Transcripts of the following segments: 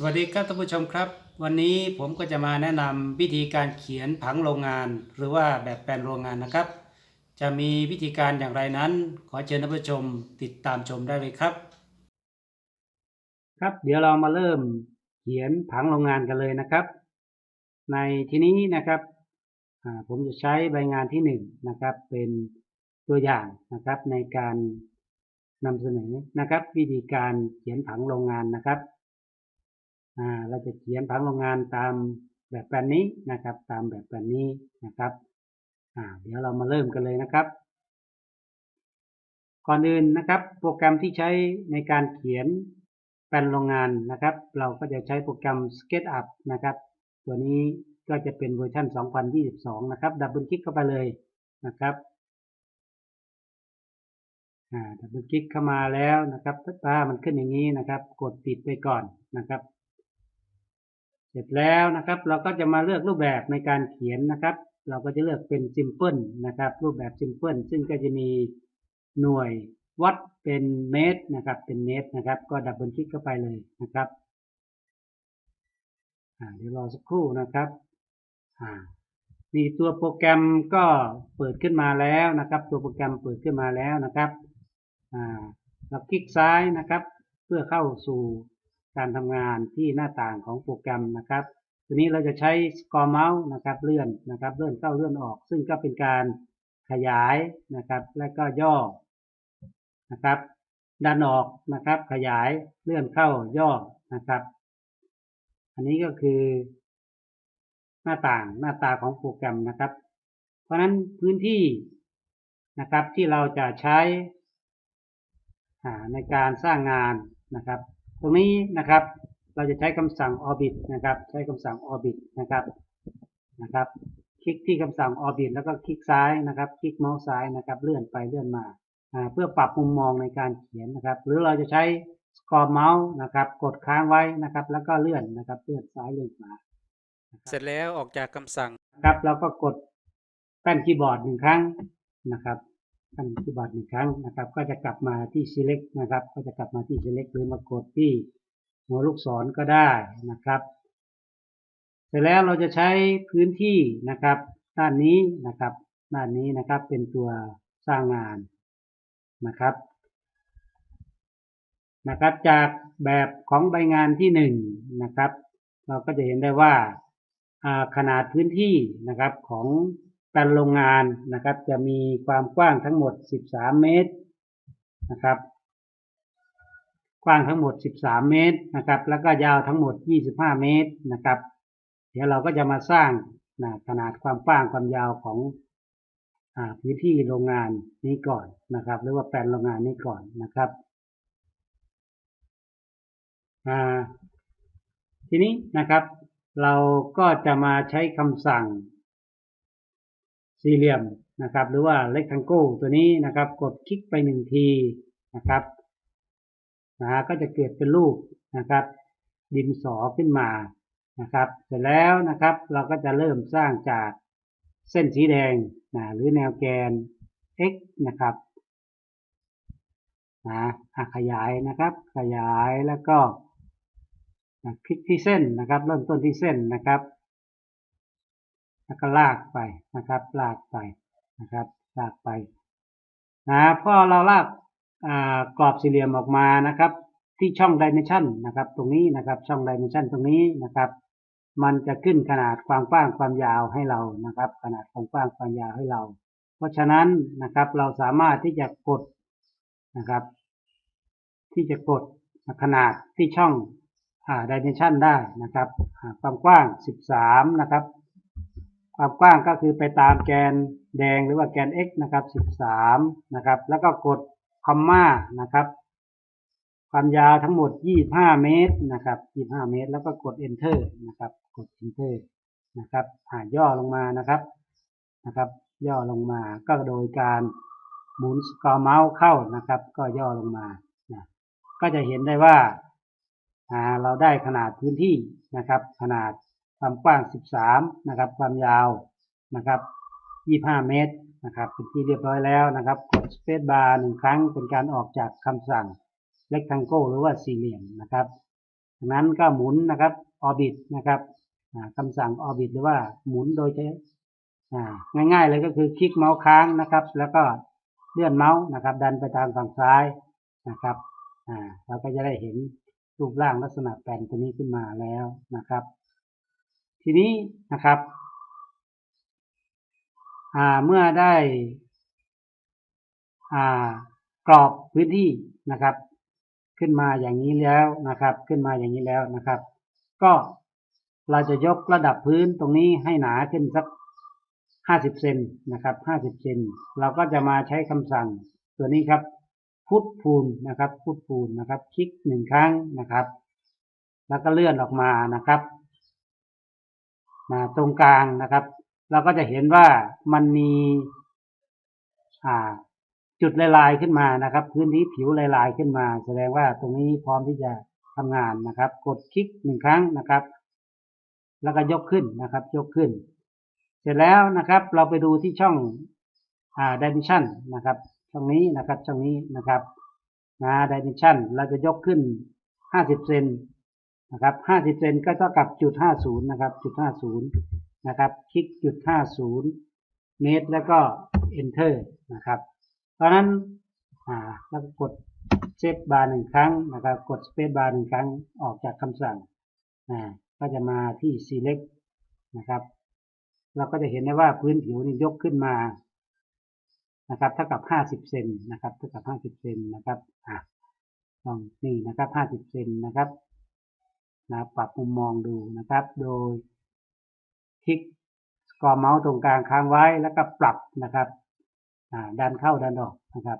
สวัสดีครับท่านผู้ชมครับ วันนี้ผมก็จะมาแนะนำวิธีการเขียนผังโรงงาน หรือว่าแบบแปลนโรงงานนะครับ จะมีวิธีการอย่างไรนั้น ขอเชิญท่านผู้ชมติดตามชมได้เลยครับ ครับเดี๋ยวเรามาเริ่มเขียนผังโรงงานกันเลยนะครับ ในที่นี้นะครับผมจะใช้ใบงานที่หนึ่งนะครับเป็นตัวอย่างนะครับในการนำเสนอนะครับ วิธีการเขียนผังโรงงานนะครับ เราจะเขียนผังโรงงานตามแบบแปลนนี้นะครับ ตามแบบแปลนนี้นะครับเดี๋ยวเรามาเริ่มกันเลยนะครับ ก่อนอื่นนะครับ โปรแกรมที่ใช้ในการเขียนแปลนโรงงานนะครับ เราก็จะใช้โปรแกรม SketchUp นะครับ ตัวนี้ก็จะเป็นเวอร์ชัน2022 นะครับ ดับเบิลคลิกเข้าไปเลยนะครับดับเบิลคลิกเข้ามาแล้วนะครับถ้ามันขึ้นอย่างนี้นะครับ กดปิดไปก่อนนะครับ เสร็จแล้วนะครับ เราก็จะมาเลือกรูปแบบในการเขียนนะครับ เราก็จะเลือกเป็น Simple นะครับ รูปแบบ Simple ซึ่งก็จะมีหน่วยวัดเป็นเมตรนะครับ เป็นเมตรนะครับ ก็ดับเบิลคลิกเข้าไปเลยนะครับเดี๋ยวรอสักครู่นะครับมีตัวโปรแกรมก็เปิดขึ้นมาแล้วนะครับ ตัวโปรแกรมเปิดขึ้นมาแล้วนะครับเราคลิกซ้ายนะครับ เพื่อเข้าสู่ การทำงานที่หน้าต่างของโปรแกรมนะครับทีนี้เราจะใช้สกอร์เมาส์นะครับเลื่อนนะครับเลื่อนเข้าเลื่อนออก ซึ่งก็เป็นการขยายนะครับ และก็ย่อนะครับดันออกนะครับ ขยายเลื่อนเข้าย่อนะครับ อันนี้ก็คือ หน้าต่างหน้าตาของโปรแกรมนะครับ เพราะฉะนั้นพื้นที่นะครับที่เราจะใช้ในการสร้างงานนะครับ ตรงนี้นะครับ เราจะใช้คำสั่ง orbit นะครับ ใช้คำสั่ง orbit นะครับ นะครับ คลิกที่คำสั่ง orbit แล้วก็คลิกซ้ายนะครับ คลิกเมาส์ซ้ายนะครับ เลื่อนไปเลื่อนมาอ่าเพื่อปรับมุมมองในการเขียนนะครับ หรือเราจะใช้ scroll mouse นะครับ กดค้างไว้นะครับ แล้วก็เลื่อนนะครับ เลื่อนซ้ายเลื่อนขวา เสร็จแล้วออกจากคำสั่ง ครับเราก็กดแป้นคีย์บอร์ดหนึ่งครั้งนะครับ แป้นคีย์บอร์ดหนึ่งครั้งนะครับ ก็จะกลับมาที่ select นะครับ ก็จะกลับมาที่ select หรือมากดที่หัวลูกศรก็ได้นะครับ เสร็จแล้วเราจะใช้พื้นที่นะครับ ด้านนี้นะครับ ด้านนี้นะครับเป็นตัวสร้างงานนะครับนะครับ จากแบบของใบงานที่หนึ่งนะครับ เราก็จะเห็นได้ว่าขนาดพื้นที่นะครับของ แปลนโรงงานนะครับ จะมีความกว้างทั้งหมด 13 เมตรนะครับ กว้างทั้งหมด 13 เมตรนะครับ แล้วก็ยาวทั้งหมด 25 เมตรนะครับ เดี๋ยวเราก็จะมาสร้างนะขนาดความกว้างความยาวของอพื้นที่โรงงานนี้ก่อนนะครับ หรือว่าแปลนโรงงานนี้ก่อนนะครับทีนี้นะครับ เราก็จะมาใช้คำสั่ง สี่เหลี่ยมนะครับ หรือว่า rectangle ตัวนี้นะครับ กดคลิกไปหนึ่งทีนะครับนะก็จะเกิดเป็นรูปนะครับ ดินสอขึ้นมานะครับ เสร็จแล้วนะครับ เราก็จะเริ่มสร้างจากเส้นสีแดงนะหรือแนวแกน x นะครับนะขยายนะครับ ขยายแล้วก็คลิกที่เส้นนะครับ เริ่มต้นที่เส้นนะครับ แล้วก็ลากไปนะครับ ลากไปนะครับ ลากไปนะพอเราลากกรอบสี่เหลี่ยมออกมานะครับ ที่ช่อง dimension นะครับ ตรงนี้นะครับช่อง dimension ตรงนี้นะครับ มันจะขึ้นขนาดความกว้างความยาวให้เรานะครับ ขนาดความกว้างความยาวให้เรา เพราะฉะนั้นนะครับเราสามารถที่จะกดนะครับ ที่จะกดขนาดที่ช่องอ่า dimension ได้นะครับ ความกว้าง 13 นะครับ ความกว้างก็คือไปตามแกนแดงหรือว่าแกน x นะครับ 13 นะครับ แล้วก็กดคอมมานะครับ ความยาวทั้งหมด 25 เมตรนะครับ 25 เมตร แล้วก็กด enter นะครับ กด enter นะครับอ่าย่อลงมานะครับนะครับ ย่อลงมาก็โดยการหมุนสกอร์เมาส์เข้านะครับ ก็ย่อลงมานะก็จะเห็นได้ว่าเราได้ขนาดพื้นที่นะครับ ขนาด ความกว้าง 13 นะครับ ความยาวนะครับ 25 เมตรนะครับเป็นที่เรียบร้อยแล้วนะครับกด Space Bar หนึ่งครั้งเป็นการออกจากคำสั่ง Rectangle หรือว่าสี่เหลี่ยมนะครับจากนั้นก็หมุนนะครับ orbit นะครับคำสั่ง orbit หรือว่าหมุนโดยใช้อ่าง่ายๆเลยก็คือคลิกเมาส์ค้างนะครับ แล้วก็เลื่อนเมาส์นะครับ ดันไปทางฝั่งซ้ายนะครับอ่าเราก็จะได้เห็นรูปร่างลักษณะแปลนตัวนี้ขึ้นมาแล้วนะครับ ทีนี้นะครับเมื่อได้กรอบพื้นที่นะครับ ขึ้นมาอย่างนี้แล้วนะครับ ขึ้นมาอย่างนี้แล้วนะครับ ก็เราจะยกระดับพื้นตรงนี้ให้หนาขึ้นสักห้าสิบเซนนะครับห้าสิบเซนเราก็จะมาใช้คำสั่งตัวนี้ครับพุทพูนนะครับพุทพูนนะครับ คลิกหนึ่งครั้งนะครับ แล้วก็เลื่อนออกมานะครับ มาตรงกลางนะครับ เราก็จะเห็นว่ามันมีจุดลายๆขึ้นมานะครับ พื้นที่ผิวลายๆขึ้นมา แสดงว่าตรงนี้พร้อมที่จะทำงานนะครับ กดคลิกหนึ่งครั้งนะครับ แล้วก็ยกขึ้นนะครับ ยกขึ้น เสร็จแล้วนะครับ เราไปดูที่ช่องอ่า dimension นะครับ ช่องนี้นะครับ ช่องนี้นะครับนะ dimension เราจะยกขึ้น 50เซน นะครับ50เซนก็เท่ากับจุด50นะครับจุด50นะครับ คลิกจุด50เมตรแล้วก็ enter นะครับ เพราะนั้นอ่าแล้วก็กดเซฟบาร์หนึ่งครั้งนะครับ กดสเปซบาร์หนึ่งครั้งออกจากคำสั่งอ่าก็จะมาที่ select นะครับ เราก็จะเห็นได้ว่าพื้นผิวนี่ยกขึ้นมานะครับ เท่ากับ 50 เซนนะครับ เท่ากับ 50 เซนนะครับ อะลองนี่นะครับ 50 เซนนะครับ นะปรับมุมมองดูนะครับ โดยคลิกสกอร์เมาส์ตรงกลางค้างไว้แล้วก็ปรับนะครับดันเข้าดันออกนะครับ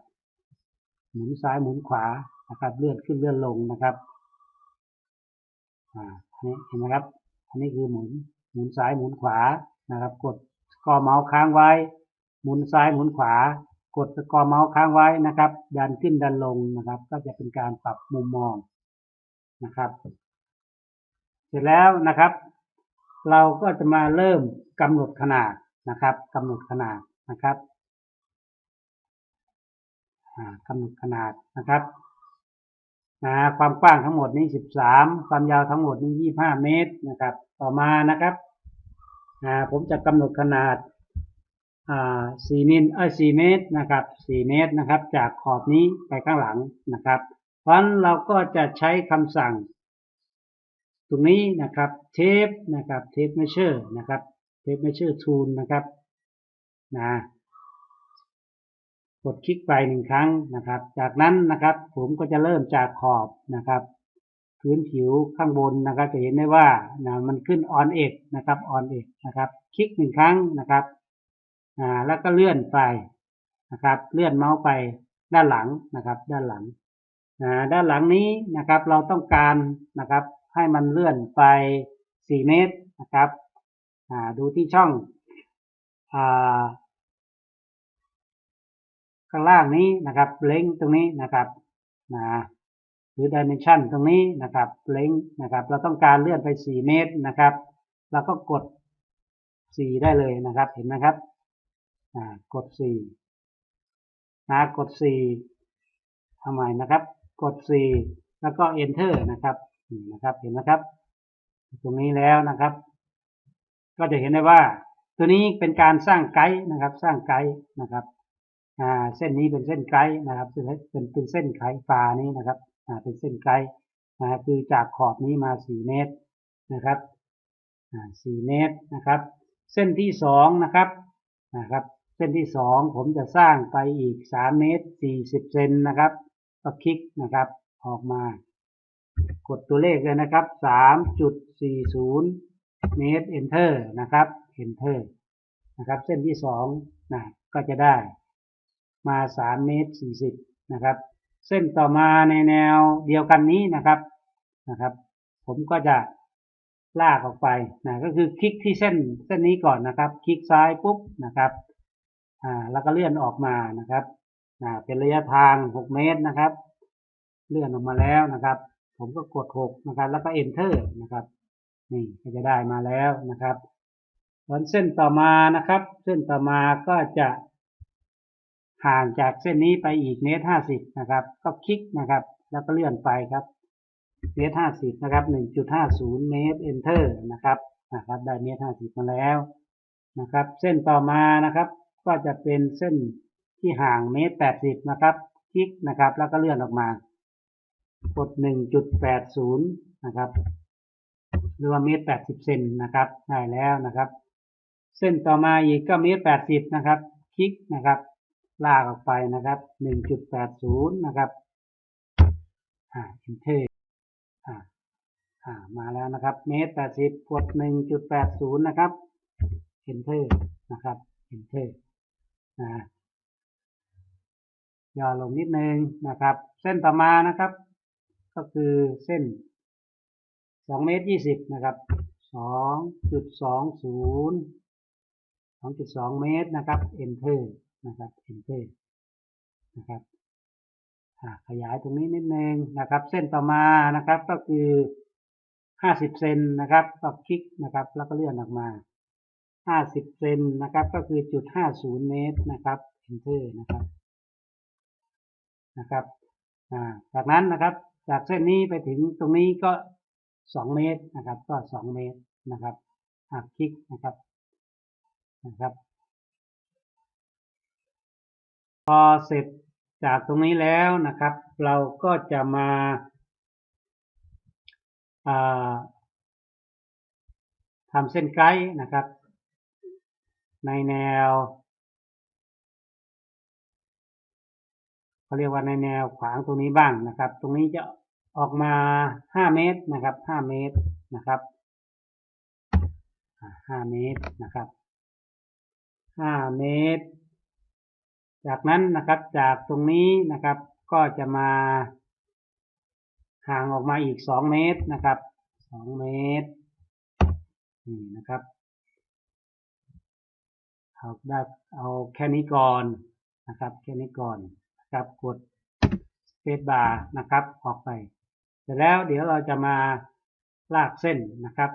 หมุนซ้ายหมุนขวานะครับ เลื่อนขึ้นเลื่อนลงนะครับอ่าอันนี้เห็นไหมครับ อันนี้คือหมุนหมุนซ้ายหมุนขวานะครับ กดสกอร์เมาส์ค้างไว้ หมุนซ้ายหมุนขวา กดสกอร์เมาส์ค้างไว้นะครับ ดันขึ้นดันลงนะครับ ก็จะเป็นการปรับมุมมองนะครับ เสร็จแล้วนะครับ เราก็จะมาเริ่มกำหนดขนาดนะครับกำหนดขนาดนะครับอ่ากำหนดขนาดนะครับนะความกว้างทั้งหมดนี้ 13 ความยาวทั้งหมดนี้ 25 เมตรนะครับ ต่อมานะครับอ่าผมจะกำหนดขนาดอ่า4มิลเอ้ย4เมตรนะครับ4เมตรนะครับ จากขอบนี้ไปข้างหลังนะครับ เพราะฉะนั้นเราก็จะใช้คำสั่ง ตรงนี้นะครับเทปนะครับเทปเมเชอร์นะครับเทปเมเชอร์ทูลนะครับนะกดคลิกไปหนึ่งครั้งนะครับ จากนั้นนะครับผมก็จะเริ่มจากขอบนะครับ พื้นผิวข้างบนนะครับ จะเห็นได้ว่านะมันขึ้น on edge นะครับ on edge นะครับ คลิกหนึ่งครั้งนะครับอ่าแล้วก็เลื่อนไปนะครับ เลื่อนเมาส์ไปด้านหลังนะครับ ด้านหลังอ่าด้านหลังนี้นะครับ เราต้องการนะครับ ให้มันเลื่อนไป 4 เมตรนะครับดูที่ช่องอข้างล่างนี้นะครับเล้งตรงนี้นะครับนะหรือ dimension ตรงนี้นะครับเล้งนะครับ เราต้องการเลื่อนไป 4 เมตรนะครับ เราก็กด 4 ได้เลยนะครับ เห็นไหมครับกด 4 นะ กด 4ทำไมนะครับ กด 4 แล้วก็ enter นะครับ นะครับ เห็นไหมครับ ตรงนี้แล้วนะครับ ก็จะเห็นได้ว่า ตัวนี้เป็นการสร้างไกด์นะครับ สร้างไกด์นะครับอ่าเส้นนี้เป็นเส้นไกด์นะครับเป็นเป็นเส้นไขฟ้านี้นะครับอ่าเป็นเส้นไกด์นะคือจากขอบนี้มา4เมตรนะครับอ่า4เมตรนะครับ เส้นที่2นะครับนะครับ เส้นที่2ผมจะสร้างไปอีก3เมตร40เซนนะครับก็คลิกนะครับ ออกมา กดตัวเลขเลยนะครับ 3.40 เมตร enter นะครับ enter นะครับ เส้นที่2นะก็จะได้มา 3 เมตร 40 นะครับ เส้นต่อมาในแนวเดียวกันนี้นะครับนะครับ ผมก็จะลากออกไปนะก็คือคลิกที่เส้นเส้นนี้ก่อนนะครับ คลิกซ้ายปุ๊บนะครับอ่าแล้วก็เลื่อนออกมานะครับอ่าเป็นระยะทาง 6 เมตรนะครับ เลื่อนออกมาแล้วนะครับ ผมก็กด 6 นะครับ แล้วก็ enter นะครับ นี่ก็จะได้มาแล้วนะครับส่วนเส้นต่อมานะครับ เส้นต่อมาก็จะห่างจากเส้นนี้ไปอีกเมตรห้าสิบนะครับ ก็คลิกนะครับ แล้วก็เลื่อนไปครับ เมตรห้าสิบนะครับหนึ่งจุดห้าศูนย์เมตร enter นะครับนะครับ ได้เมตรห้าสิบมาแล้วนะครับ เส้นต่อมานะครับ ก็จะเป็นเส้นที่ห่างเมตรแปดสิบนะครับ คลิกนะครับ แล้วก็เลื่อนออกมา กดหนึ่งจุดแปดศูนะครับหรือว่าเมตรแปดสิบเซนนะครับ ได้แล้วนะครับ เส้นต่อมาอีกก็เมตรแปดสิบนะครับ คลิกนะครับ ลากออกไปนะครับหนึ่งจุดแปดศูนะครับอ่า enter อ่าอ่า มาแล้วนะครับ เมตรแปดสิบกดหนึ่งจุดแปดศูนย์นะครับ enter นะครับ enter นะย่อลงนิดนึงนะครับ เส้นต่อมานะครับ ก็คือเส้นสองเมตรยี่สิบนะครับสองจุดสองศูนย์สองจุดสองเมตรนะครับ enter นะครับ enter นะครับขยายตรงนี้นิดนึงนะครับ เส้นต่อมานะครับก็คือห้าสิบเซนนะครับก็คลิกนะครับ แล้วก็เลื่อนออกมาห้าสิบเซนนะครับ ก็คือจุดห้าศูนย์เมตรนะครับ enter นะครับนะครับจากนั้นนะครับ จากเส้นนี้ไปถึงตรงนี้ก็สองเมตรนะครับ ก็สองเมตรนะครับอ่าคลิกนะครับนะครับ พอเสร็จจากตรงนี้แล้วนะครับ เราก็จะมาทำเส้นไกด์นะครับ ในแนว เขาเรียกว่าในแนวขวางตรงนี้บ้างนะครับ ตรงนี้จะออกมาห้าเมตรนะครับห้าเมตรนะครับห้าเมตรนะครับห้าเมตร จากนั้นนะครับจากตรงนี้นะครับ ก็จะมาห่างออกมาอีกสองเมตรนะครับสองเมตรนี่นะครับเอาได้เอาแค่นี้ก่อนนะครับ แค่นี้ก่อน ครับกดสเปซบาร์นะครับ ออกไปเสร็จแล้วเดี๋ยวเราจะมาลากเส้นนะครับ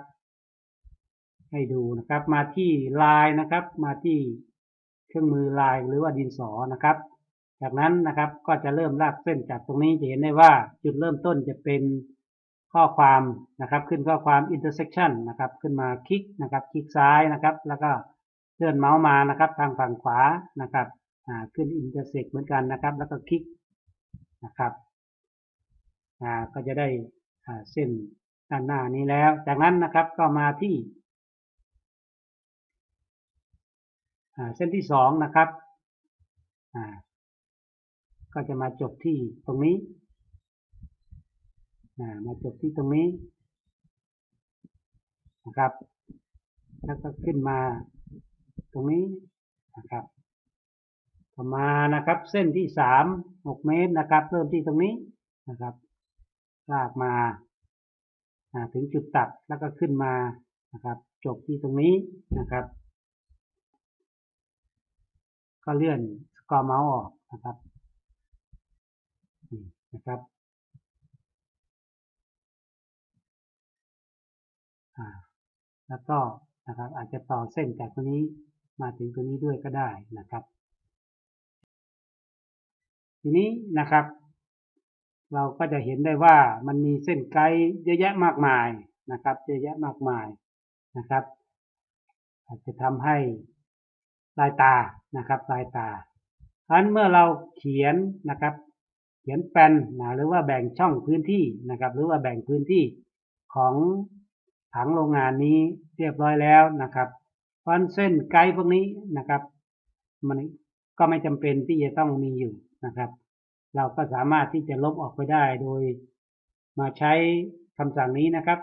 ให้ดูนะครับ มาที่ลายนะครับ มาที่เครื่องมือลายหรือว่าดินสอนะครับ จากนั้นนะครับก็จะเริ่มลากเส้นจากตรงนี้จะเห็นได้ว่าจุดเริ่มต้นจะเป็นข้อความนะครับ ขึ้นข้อความ intersection นะครับ ขึ้นมาคลิกนะครับ คลิกซ้ายนะครับ แล้วก็เลื่อนเมาส์มานะครับ ทางฝั่งขวานะครับ ขึ้น intersect เหมือนกันนะครับ แล้วก็คลิกนะครับก็จะได้เส้นด้านหน้านี้แล้ว จากนั้นนะครับก็มาที่เส้นที่สองนะครับก็จะมาจบที่ตรงนี้มาจบที่ตรงนี้นะครับ แล้วก็ขึ้นมาตรงนี้นะครับ ต่อมานะครับ เส้นที่สามหกเมตรนะครับ เริ่มที่ตรงนี้นะครับลากมาถึงจุดตัดแล้วก็ขึ้นมานะครับ จบที่ตรงนี้นะครับ ก็เลื่อนสกอร์เมาส์ออกนะครับนะครับแล้วก็นะครับอาจจะต่อเส้นจากตัวนี้มาถึงตัวนี้ด้วยก็ได้นะครับ ทีนี้นะครับ เราก็จะเห็นได้ว่ามันมีเส้นไกด์เยอะแยะมากมายนะครับเยอะแยะมากมายนะครับ อาจจะทำให้ลายตานะครับลายตาเพราะฉะนั้นเมื่อเราเขียนนะครับ เขียนแปลนนะหรือว่าแบ่งช่องพื้นที่นะครับ หรือว่าแบ่งพื้นที่ของผังโรงงานนี้เรียบร้อยแล้วนะครับเพราะฉะนั้นเส้นไกด์พวกนี้นะครับ มันก็ไม่จำเป็นที่จะต้องมีอยู่ นะครับ เราก็สามารถที่จะลบออกไปได้โดยมาใช้คำสั่งนี้นะครับ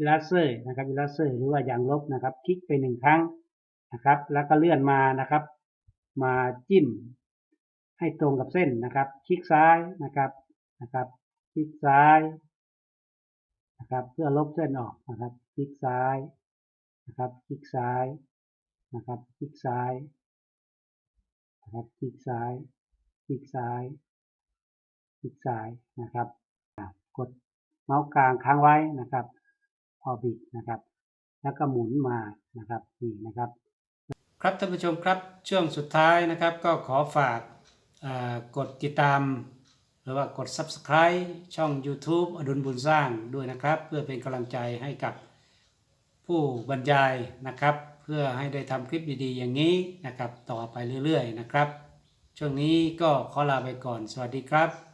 eraser นะครับ eraser หรือว่าอย่างลบนะครับ คลิกไปหนึ่งครั้งนะครับ แล้วก็เลื่อนมานะครับ มาจิ้ม ให้ตรงกับเส้นนะครับ คลิกซ้ายนะครับนะครับ คลิกซ้ายนะครับ เพื่อลบเส้นออกนะครับ คลิกซ้ายนะครับ คลิกซ้ายนะครับ คลิกซ้ายนะครับ คลิกซ้ายค ลิกซ้ายคลิกซ้ายนะครับกดเมาส์กลางค้างไว้นะครับพอบิดนะครับ แล้วก็หมุนมานะครับนี่นะครับ ครับท่านผู้ชมครับช่วงสุดท้ายนะครับ ก็ขอฝากกดติดตาม หรือว่ากด subscribe ช่อง YouTube อดุลบุญสร้างด้วยนะครับ เพื่อเป็นกำลังใจให้กับผู้บรรยายนะครับ เพื่อให้ได้ทำคลิปดีๆ อย่างนี้นะครับ ต่อไปเรื่อยๆนะครับ ช่วงนี้ก็ขอลาไปก่อน สวัสดีครับ